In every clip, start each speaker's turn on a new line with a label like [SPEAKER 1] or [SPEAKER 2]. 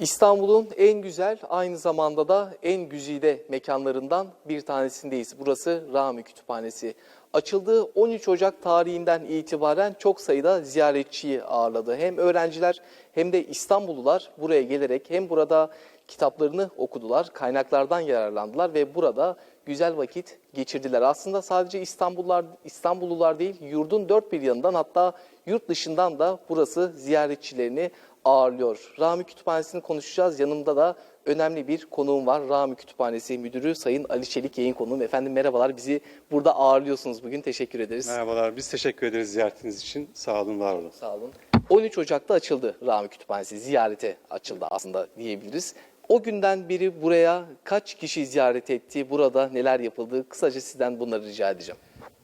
[SPEAKER 1] İstanbul'un en güzel aynı zamanda da en güzide mekanlarından bir tanesindeyiz. Burası Rami Kütüphanesi. Açıldığı 13 Ocak tarihinden itibaren çok sayıda ziyaretçiyi ağırladı. Hem öğrenciler hem de İstanbullular buraya gelerek hem burada kitaplarını okudular, kaynaklardan yararlandılar ve burada güzel vakit geçirdiler. Aslında sadece İstanbullular, İstanbullular değil, yurdun dört bir yanından hatta yurt dışından da burası ziyaretçilerini ağırlıyor. Rami Kütüphanesi'ni konuşacağız. Yanımda da önemli bir konuğum var. Rami Kütüphanesi Müdürü Sayın Ali Çelik yayın konuğum. Efendim merhabalar. Bizi burada ağırlıyorsunuz bugün. Teşekkür ederiz.
[SPEAKER 2] Merhabalar, biz teşekkür ederiz ziyaretiniz için. Sağ olun, var olun.
[SPEAKER 1] Sağ olun. 13 Ocak'ta açıldı Rami Kütüphanesi. Ziyarete açıldı aslında diyebiliriz. O günden beri buraya kaç kişi ziyaret etti? Burada neler yapıldı? Kısaca sizden bunları rica edeceğim.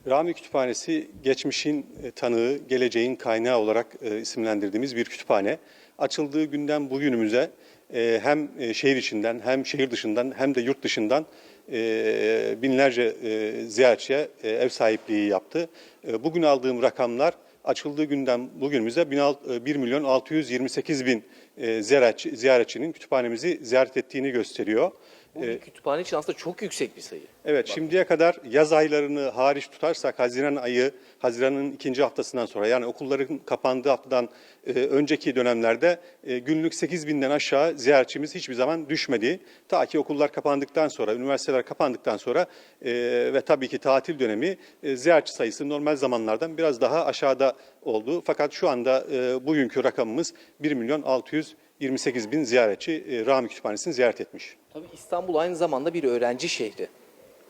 [SPEAKER 2] Rami Kütüphanesi, geçmişin e, tanığı, geleceğin kaynağı olarak e, isimlendirdiğimiz bir kütüphane. Açıldığı günden bugünümüze e, hem şehir içinden hem şehir dışından hem de yurt dışından binlerce ziyaretçiye ev sahipliği yaptı. Bugün aldığım rakamlar açıldığı günden bugünümüze 1 milyon 628 bin e, ziyaretçi, ziyaretçinin kütüphanemizi ziyaret ettiğini gösteriyor.
[SPEAKER 1] Bu bir kütüphane için aslında çok yüksek bir sayı.
[SPEAKER 2] Evet şimdiye kadar yaz aylarını hariç tutarsak Haziran ayı, Haziran'ın ikinci haftasından sonra yani okulların kapandığı haftadan e, önceki dönemlerde e, günlük 8 binden aşağı ziyaretçimiz hiçbir zaman düşmedi. Ta ki okullar kapandıktan sonra, üniversiteler kapandıktan sonra e, ve tabii ki tatil dönemi e, ziyaretçi sayısı normal zamanlardan biraz daha aşağıda oldu. Fakat şu anda e, bugünkü rakamımız 1 milyon 628 bin ziyaretçi e, Rami Kütüphanesi'ni ziyaret etmiş.
[SPEAKER 1] Tabii İstanbul aynı zamanda bir öğrenci şehri.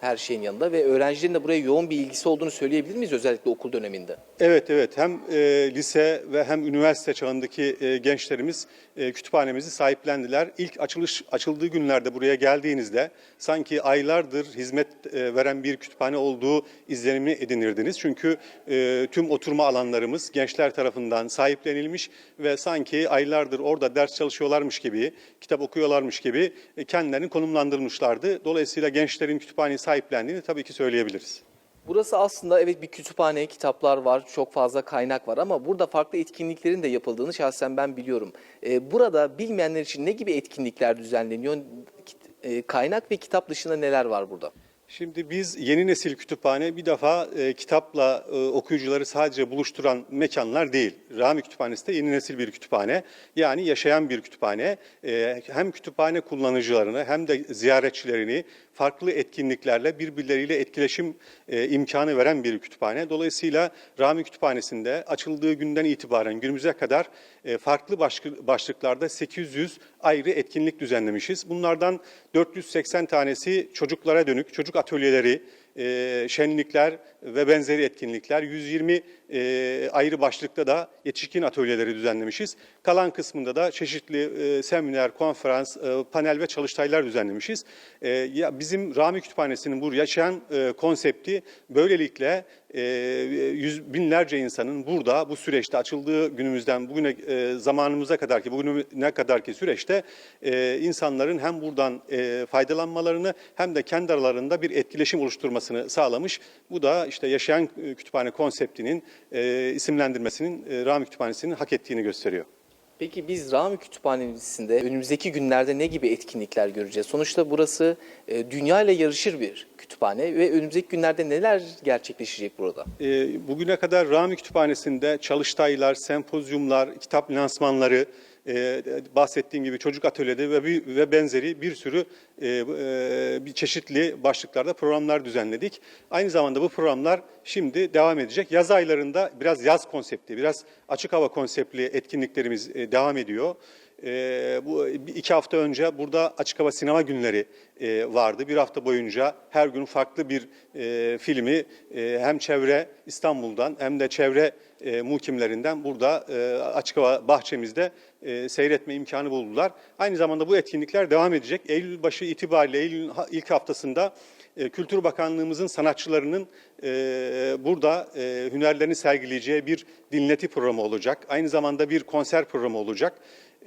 [SPEAKER 1] Her şeyin yanında ve öğrencilerin de buraya yoğun bir ilgisi olduğunu söyleyebilir miyiz özellikle okul döneminde?
[SPEAKER 2] Evet evet hem e, lise ve hem üniversite çağındaki e, gençlerimiz e, kütüphanemizi sahiplendiler. İlk açılış açıldığı günlerde buraya geldiğinizde sanki aylardır hizmet e, veren bir kütüphane olduğu izlenimi edinirdiniz. Çünkü e, tüm oturma alanlarımız gençler tarafından sahiplenilmiş ve sanki aylardır orada ders çalışıyorlarmış gibi, kitap okuyorlarmış gibi e, kendilerini konumlandırmışlardı. Dolayısıyla gençlerin kütüphaneyi sahiplendiğini tabii ki söyleyebiliriz.
[SPEAKER 1] Burası aslında evet bir kütüphane, kitaplar var, çok fazla kaynak var ama burada farklı etkinliklerin de yapıldığını şahsen ben biliyorum. Ee, burada bilmeyenler için ne gibi etkinlikler düzenleniyor? E, Kaynak ve kitap dışında neler var burada?
[SPEAKER 2] Şimdi biz yeni nesil kütüphane bir defa e, kitapla e, okuyucuları sadece buluşturan mekanlar değil. Rami Kütüphanesi de yeni nesil bir kütüphane. Yani yaşayan bir kütüphane. E, hem kütüphane kullanıcılarını hem de ziyaretçilerini farklı etkinliklerle birbirleriyle etkileşim e, imkanı veren bir kütüphane. Dolayısıyla Rami Kütüphanesi'nde açıldığı günden itibaren günümüze kadar e, farklı başlık- başlıklarda 800 ayrı etkinlik düzenlemişiz. Bunlardan 480 tanesi çocuklara dönük, çocuk atölyeleri, şenlikler ve benzeri etkinlikler. 120 e, ayrı başlıkta da yetişkin atölyeleri düzenlemişiz. Kalan kısmında da çeşitli e, seminer, konferans, e, panel ve çalıştaylar düzenlemişiz. E, ya bizim Rami Kütüphanesi'nin bu yaşayan e, konsepti böylelikle e, yüz binlerce insanın burada bu süreçte açıldığı günümüzden bugüne e, zamanımıza kadar ki bugüne kadar ki süreçte e, insanların hem buradan e, faydalanmalarını hem de kendi aralarında bir etkileşim oluşturmasını sağlamış. Bu da işte yaşayan e, kütüphane konseptinin e, isimlendirmesinin e, Rami Kütüphanesi'nin hak ettiğini gösteriyor.
[SPEAKER 1] Peki biz Rami Kütüphanesi'nde önümüzdeki günlerde ne gibi etkinlikler göreceğiz? Sonuçta burası e, dünya ile yarışır bir kütüphane ve önümüzdeki günlerde neler gerçekleşecek burada?
[SPEAKER 2] E, bugüne kadar Rami Kütüphanesi'nde çalıştaylar, sempozyumlar, kitap lansmanları, e, bahsettiğim gibi çocuk atölyede ve, bir- ve benzeri bir sürü e, e, bir çeşitli başlıklarda programlar düzenledik. Aynı zamanda bu programlar şimdi devam edecek. Yaz aylarında biraz yaz konsepti, biraz açık hava konseptli etkinliklerimiz e, devam ediyor. Ee, bu iki hafta önce burada açık hava sinema günleri e, vardı. Bir hafta boyunca her gün farklı bir e, filmi e, hem çevre İstanbul'dan hem de çevre e, muhkimlerinden burada e, açık hava bahçemizde e, seyretme imkanı buldular. Aynı zamanda bu etkinlikler devam edecek. Eylül başı itibariyle Eylül'ün ilk haftasında e, Kültür Bakanlığımızın sanatçılarının e, burada e, hünerlerini sergileyeceği bir dinleti programı olacak. Aynı zamanda bir konser programı olacak.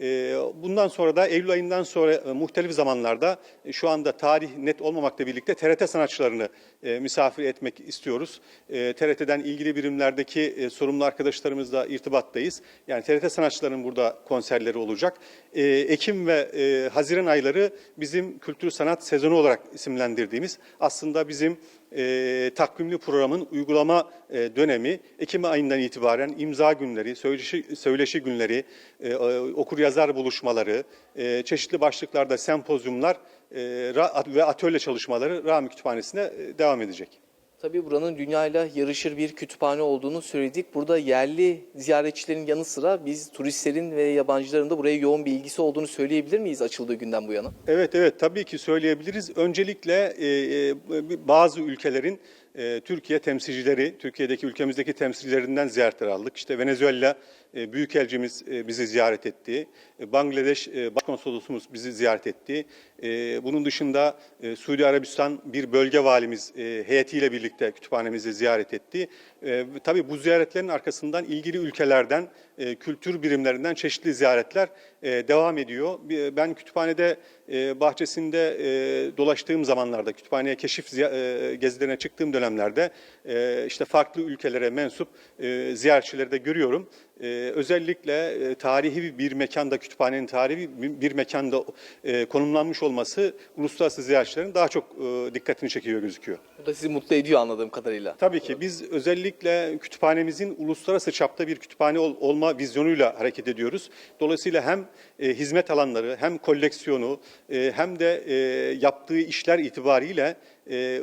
[SPEAKER 2] E, bundan sonra da Eylül ayından sonra e, muhtelif zamanlarda e, şu anda tarih net olmamakla birlikte TRT sanatçılarını e, misafir etmek istiyoruz. TRT'den ilgili birimlerdeki sorumlu arkadaşlarımızla irtibattayız. Yani TRT sanatçılarının burada konserleri olacak. Ekim ve Haziran ayları bizim kültür sanat sezonu olarak isimlendirdiğimiz aslında bizim e, takvimli programın uygulama e, dönemi Ekim ayından itibaren imza günleri, söyleşi, söyleşi günleri, e, e, okur yazar buluşmaları, e, çeşitli başlıklarda sempozyumlar e, ve atölye çalışmaları Rami Kütüphanesi'ne e, devam edecek.
[SPEAKER 1] Tabii buranın dünyayla yarışır bir kütüphane olduğunu söyledik. Burada yerli ziyaretçilerin yanı sıra biz turistlerin ve yabancıların da buraya yoğun bir ilgisi olduğunu söyleyebilir miyiz açıldığı günden bu yana?
[SPEAKER 2] Evet evet tabii ki söyleyebiliriz. Öncelikle e, e, bazı ülkelerin e, Türkiye temsilcileri, Türkiye'deki ülkemizdeki temsilcilerinden ziyaretler aldık. İşte Venezuela e, Büyükelçimiz e, bizi ziyaret etti. E, Bangladeş e, Başkonsolosumuz bizi ziyaret etti. E, bunun dışında e, Suudi Arabistan bir bölge valimiz e, heyetiyle birlikte kütüphanemizi ziyaret etti. E, tabii bu ziyaretlerin arkasından ilgili ülkelerden, e, kültür birimlerinden çeşitli ziyaretler e, devam ediyor. Ben kütüphanede e, bahçesinde e, dolaştığım zamanlarda, kütüphaneye keşif e, gezilerine çıktığım dönemlerde e, işte farklı ülkelere mensup e, ziyaretçileri de görüyorum. E, özellikle e, tarihi bir mekanda, kütüphanenin tarihi bir- mekanda e, konumlanmış olması uluslararası ziyaretçilerin daha çok e, dikkatini çekiyor gözüküyor.
[SPEAKER 1] Bu da sizi mutlu ediyor anladığım kadarıyla.
[SPEAKER 2] Tabii ki biz özellikle kütüphanemizin uluslararası çapta bir kütüphane ol- olma vizyonuyla hareket ediyoruz. Dolayısıyla hem e, hizmet alanları hem koleksiyonu hem de e, yaptığı işler itibariyle e,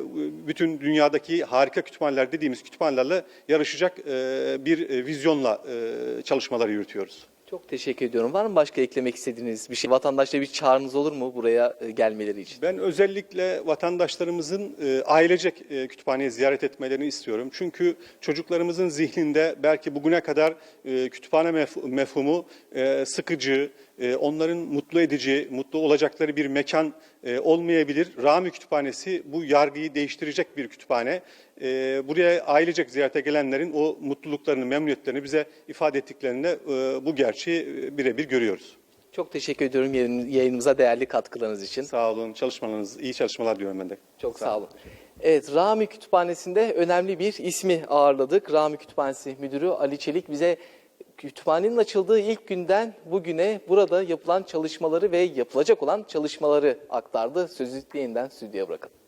[SPEAKER 2] bütün dünyadaki harika kütüphaneler dediğimiz kütüphanelerle yarışacak e, bir vizyonla çalışmaları yürütüyoruz.
[SPEAKER 1] Çok teşekkür ediyorum. Var mı başka eklemek istediğiniz bir şey? Vatandaşlara bir çağrınız olur mu buraya gelmeleri için?
[SPEAKER 2] Ben özellikle vatandaşlarımızın ailecek e, kütüphaneyi ziyaret etmelerini istiyorum. Çünkü çocuklarımızın zihninde belki bugüne kadar kütüphane mef- mefhumu sıkıcı, e, onların mutlu edici, mutlu olacakları bir mekan e, olmayabilir. Rami Kütüphanesi bu yargıyı değiştirecek bir kütüphane. E, buraya ailecek ziyarete gelenlerin o mutluluklarını, memnuniyetlerini bize ifade ettiklerinde e, bu gerçeği e, birebir görüyoruz.
[SPEAKER 1] Çok teşekkür ediyorum yayın- yayınımıza değerli katkılarınız için.
[SPEAKER 2] Sağ olun, çalışmalarınız, iyi çalışmalar diliyorum ben de.
[SPEAKER 1] Çok sağ olun. Evet, Rami Kütüphanesi'nde önemli bir ismi ağırladık. Rami Kütüphanesi Müdürü Ali Çelik bize kütüphanenin açıldığı ilk günden bugüne burada yapılan çalışmaları ve yapılacak olan çalışmaları aktardı. Sözü yeniden stüdyoya bırakalım.